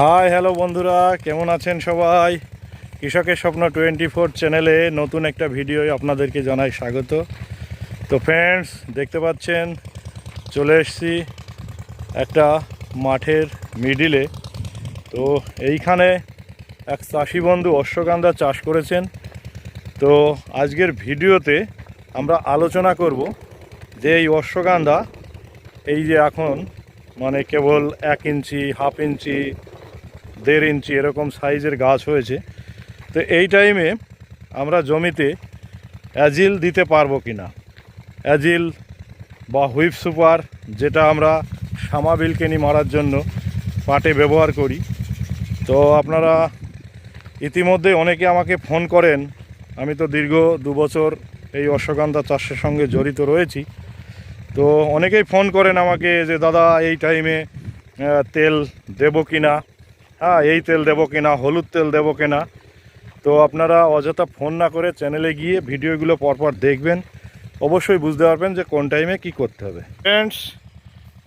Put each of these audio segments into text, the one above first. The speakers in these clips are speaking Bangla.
হাই হ্যালো বন্ধুরা। কেমন আছেন সবাই? কৃষকের স্বপ্ন টোয়েন্টি ফোর চ্যানেলে নতুন একটা ভিডিও আপনাদেরকে জানাই স্বাগত। তো ফ্রেন্ডস দেখতে পাচ্ছেন, চলে এসেছি একটা মাঠের মিডিলে তো এইখানে এক চাষি বন্ধু অশ্বগন্ধা চাষ করেছেন। তো আজকের ভিডিওতে আমরা আলোচনা করব যে এই অশ্বগন্ধা, এই যে এখন মানে কেবল এক ইঞ্চি, হাফ ইঞ্চি দেড় ইঞ্চি এরকম সাইজের গাছ হয়েছে। তো এই টাইমে আমরা জমিতে অ্যাজিল দিতে পারব কি না অ্যাজিল বা হুইপ সুপার যেটা আমরা সামাবিলকেনি মারার জন্য পাটে ব্যবহার করি। তো আপনারা ইতিমধ্যে অনেকে আমাকে ফোন করেন, আমি তো দীর্ঘ দু বছর এই অশ্বগন্ধা চাষের সঙ্গে জড়িত রয়েছি। তো অনেকেই ফোন করেন আমাকে যে, দাদা, এই টাইমে তেল দেবো কি না হ্যাঁ এই তেল দেবো কিনা, হলুদ তেল দেবো কিনা। তো আপনারা অযথা ফোন না করে চ্যানেলে গিয়ে ভিডিওগুলো পরপর দেখবেন। অবশ্যই বুঝতে পারবেন যে কোন টাইমে কি করতে হবে। ফ্রেন্ডস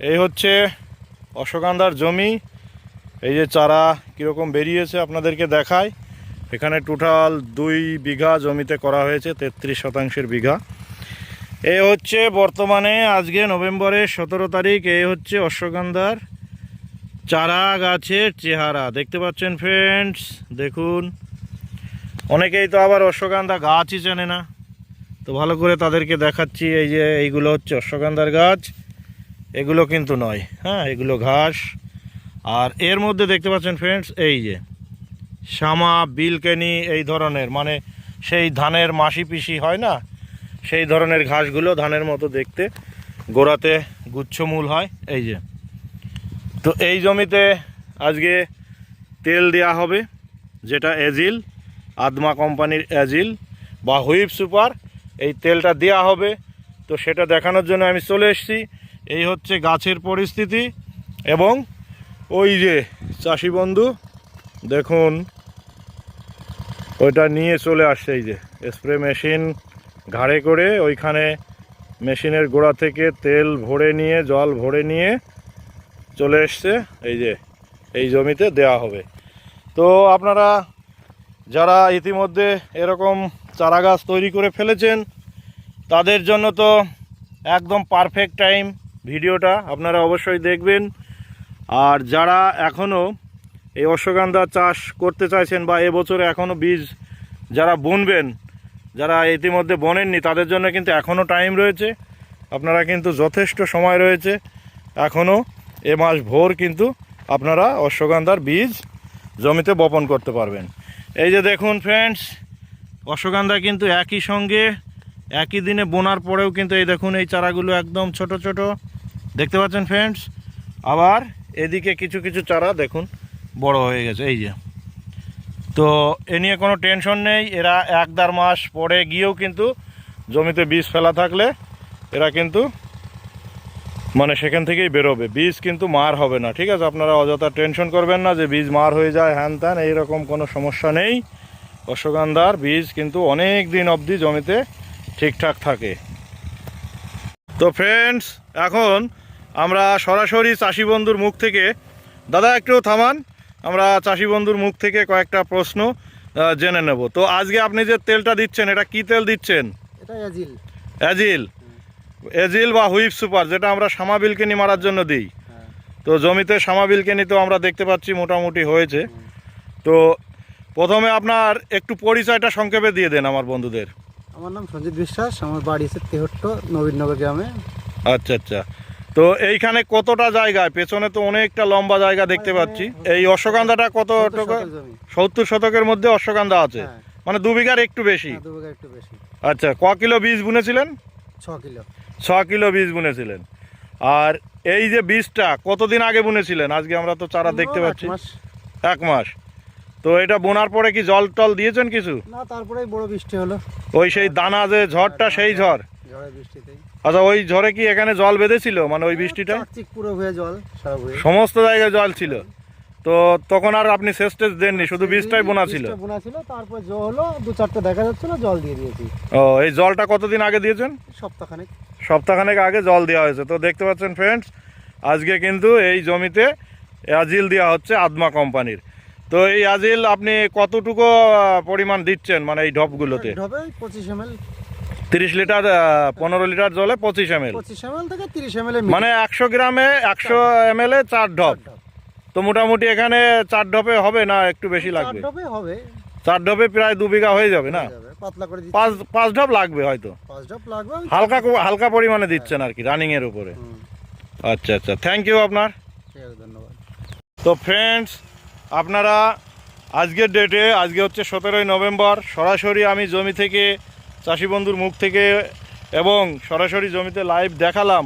এই হচ্ছে অশ্বগন্ধার জমি। এই যে চারা কীরকম বেরিয়েছে আপনাদেরকে দেখায় এখানে টোটাল দুই বিঘা জমিতে করা হয়েছে, তেত্রিশ শতাংশের বিঘা। এ হচ্ছে বর্তমানে, আজকে নভেম্বরের সতেরো তারিখ এই হচ্ছে অশ্বগন্ধার চারা গাছের চেহারা। দেখতে পাচ্ছেন ফ্রেন্ডস দেখুন। অনেকেই তো আবার অশ্বগন্ধা গাছই চেনে না। তো ভালো করে তাদেরকে দেখাচ্ছি, এই যে এইগুলো হচ্ছে অশ্বগন্ধার গাছ। এগুলো কিন্তু নয় হ্যাঁ এগুলো ঘাস। আর এর মধ্যে দেখতে পাচ্ছেন ফ্রেন্ডস এই যে শ্যামা, বিলকেনি, এই ধরনের। মানে সেই ধানের মাসি পিসি হয় না? সেই ধরনের ঘাসগুলো ধানের মতো দেখতে, গোড়াতে গুচ্ছমূল হয়। এই যে তো এই জমিতে আজকে তেল দেয়া হবে, যেটা এজিল, আদমা কোম্পানির এজিল বা হুইপ সুপার, এই তেলটা দেয়া হবে। তো সেটা দেখানোর জন্য আমি চলে এসেছি। এই হচ্ছে গাছের পরিস্থিতি এবং ওই যে চাষি বন্ধু, দেখুন, ওইটা নিয়ে চলে আসছে এই যে, স্প্রে মেশিন ঘাড়ে করে ওইখানে মেশিনের গোড়া থেকে তেল ভরে নিয়ে, জল ভরে নিয়ে চলে এসছে, এই যে, এই জমিতে দেয়া হবে। তো আপনারা যারা ইতিমধ্যে এরকম চারা গাছ তৈরি করে ফেলেছেন, তাদের জন্য তো একদম পারফেক্ট টাইম ভিডিওটা, আপনারা অবশ্যই দেখবেন। আর যারা এখনও এই অশ্বগন্ধা চাষ করতে চাইছেন বা এবছরে এখনও বীজ যারা বুনবেন, যারা ইতিমধ্যে বোনেননি, তাদের জন্য কিন্তু এখনও টাইম রয়েছে। আপনারা কিন্তু যথেষ্ট সময় রয়েছে এখনও এ মাস ভোর কিন্তু আপনারা অশ্বগন্ধার বীজ জমিতে বপন করতে পারবেন। এই যে দেখুন ফ্রেন্ডস অশ্বগন্ধা কিন্তু একই সঙ্গে, একই দিনে বোনার পরেও কিন্তু এই দেখুন এই চারাগুলো একদম ছোট ছোট। দেখতে পাচ্ছেন ফ্রেন্ডস আবার এদিকে কিছু কিছু চারা দেখুন বড় হয়ে গেছে, এই যে। তো এ নিয়ে কোনো টেনশন নেই, এরা এক দেড় মাস পরে গিয়েও কিন্তু জমিতে বীজ ফেলা থাকলে এরা কিন্তু মানে সেখান থেকেই বেরোবে। বীজ কিন্তু মার হবে না ঠিক আছে? আপনারা অযথা টেনশন করবেন না যে বীজ মার হয়ে যায় হ্যান ত্যান এইরকম কোনো সমস্যা নেই। অশ্বগন্ধার বীজ কিন্তু অনেক দিন অবধি জমিতে ঠিকঠাক থাকে। তো ফ্রেন্ডস এখন আমরা সরাসরি চাষি বন্ধুর মুখ থেকে দাদা একটু থামান আমরা চাষি বন্ধুর মুখ থেকে কয়েকটা প্রশ্ন জেনে নেব। তো আজকে আপনি যে তেলটা দিচ্ছেন এটা কি তেল দিচ্ছেন? এটা অ্যাজিল। অ্যাজিল। এজিল বা হুইপ সুপার যেটা আমরা সামাবিলকেনি মারার জন্য দিই। হ্যাঁ। তো জমিতে সামাবিলকেনি তো আমরা দেখতে পাচ্ছি মোটামুটি হয়েছে। তো প্রথমে আপনার একটু পরিচয়টা সংক্ষেপে দিয়ে দেন আমার বন্ধুদের। আমার নাম সঞ্জিত বিশ্বাস আমার বাড়ি হচ্ছে তেহট্ট নবীনগর গ্রামে। আচ্ছা আচ্ছা। তো এইখানে কতটা জায়গায় পেছনে তো অনেকটা লম্বা জায়গা দেখতে পাচ্ছি। এই অশ্বগন্ধাটা কত সত্তর টাকা? সত্তর শতকের মধ্যে অশ্বগন্ধা আছে। হ্যাঁ। মানে দু বিঘার একটু বেশি। হ্যাঁ, দু বিঘা একটু বেশি। আচ্ছা ক কিলো বীজ বুনেছিলেন? ছ কিলো। ছ কিলো বীজ বুনেছিলেন। আর এই যে বীজটা কতদিন আগে বুনেছিলেন? আজকে আমরা তো চারা দেখতে পাচ্ছি। এক মাস। তো এটা বোনার পরে কি জল টল দিয়েছেন কিছু? না তারপরে বড় বৃষ্টি হলো। ওই সেই দানা যে ঝড়টা সেই ঝড়? আচ্ছা ওই ঝড়ে কি এখানে জল বেঁধেছিল মানে ওই বৃষ্টিটা? পুরো হয়ে জল সমস্ত জায়গায় জল ছিল। তো তখন আর আপনি শেষ টেস্ট দেননি শুধু বীজটাই বোনা ছিল? বোনা ছিল তারপর জল হলো দু চারটে দেখা যাচ্ছিল জল দিয়ে দিয়েছি। ও এই জলটা কতদিন আগে দিয়েছেন? সপ্তাহখানেক। সপ্তাহখানেক আগে জল দেওয়া হয়েছে। তো দেখতে পাচ্ছেন ফ্রেন্ডস আজকে কিন্তু এই জমিতে আজিল দেওয়া হচ্ছে আদমা কোম্পানির। তো এই আজিল আপনি কতটুকু পরিমাণ দিচ্ছেন মানে এই ঢপগুলোতে? পঁচিশ এম তিরিশ লিটার পনেরো লিটার জলে পঁচিশ এম এল থেকে তিরিশ এম মানে একশো গ্রামে একশো এম এল চার ঢপ। তো মোটামুটি এখানে চার ঢপে হবে না একটু বেশি লাগবে? হবে। চার ঢপে প্রায় দু বিঘা হয়ে যাবে না। পাতলা করে দিচ্ছি। পাঁচ পাঁচ ঢপ লাগবে হয়তো। পাঁচ ঢপ লাগবে হালকা হালকা পরিমাণে দিচ্ছেন আর কি রানিং এর উপরে। আচ্ছা আচ্ছা থ্যাংক ইউ আপনার। ধন্যবাদ। তো ফ্রেন্ডস আপনারা আজকের ডেটে আজকে হচ্ছে সতেরোই নভেম্বর সরাসরি আমি জমি থেকে চাষি বন্ধুর মুখ থেকে এবং সরাসরি জমিতে লাইভ দেখালাম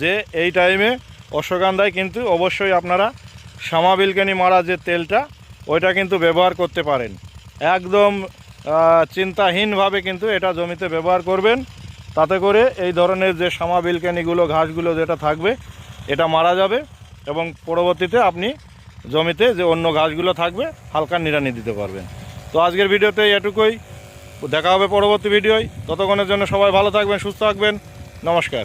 যে এই টাইমে অশ্বগন্ধায় কিন্তু অবশ্যই আপনারা সামাবিলকানি মারা যে তেলটা ওইটা কিন্তু ব্যবহার করতে পারেন। একদম চিন্তাহীনভাবে কিন্তু এটা জমিতে ব্যবহার করবেন। তাতে করে এই ধরনের যে সামা বিলকানিগুলো, ঘাসগুলো যেটা থাকবে, এটা মারা যাবে এবং পরবর্তীতে আপনি জমিতে যে অন্য ঘাসগুলো থাকবে, হালকা নিড়ানি দিতে পারবেন। তো আজকের ভিডিওতে এটুকুই। দেখা হবে পরবর্তী ভিডিওয়। ততক্ষণের জন্য সবাই ভালো থাকবেন, সুস্থ থাকবেন। নমস্কার।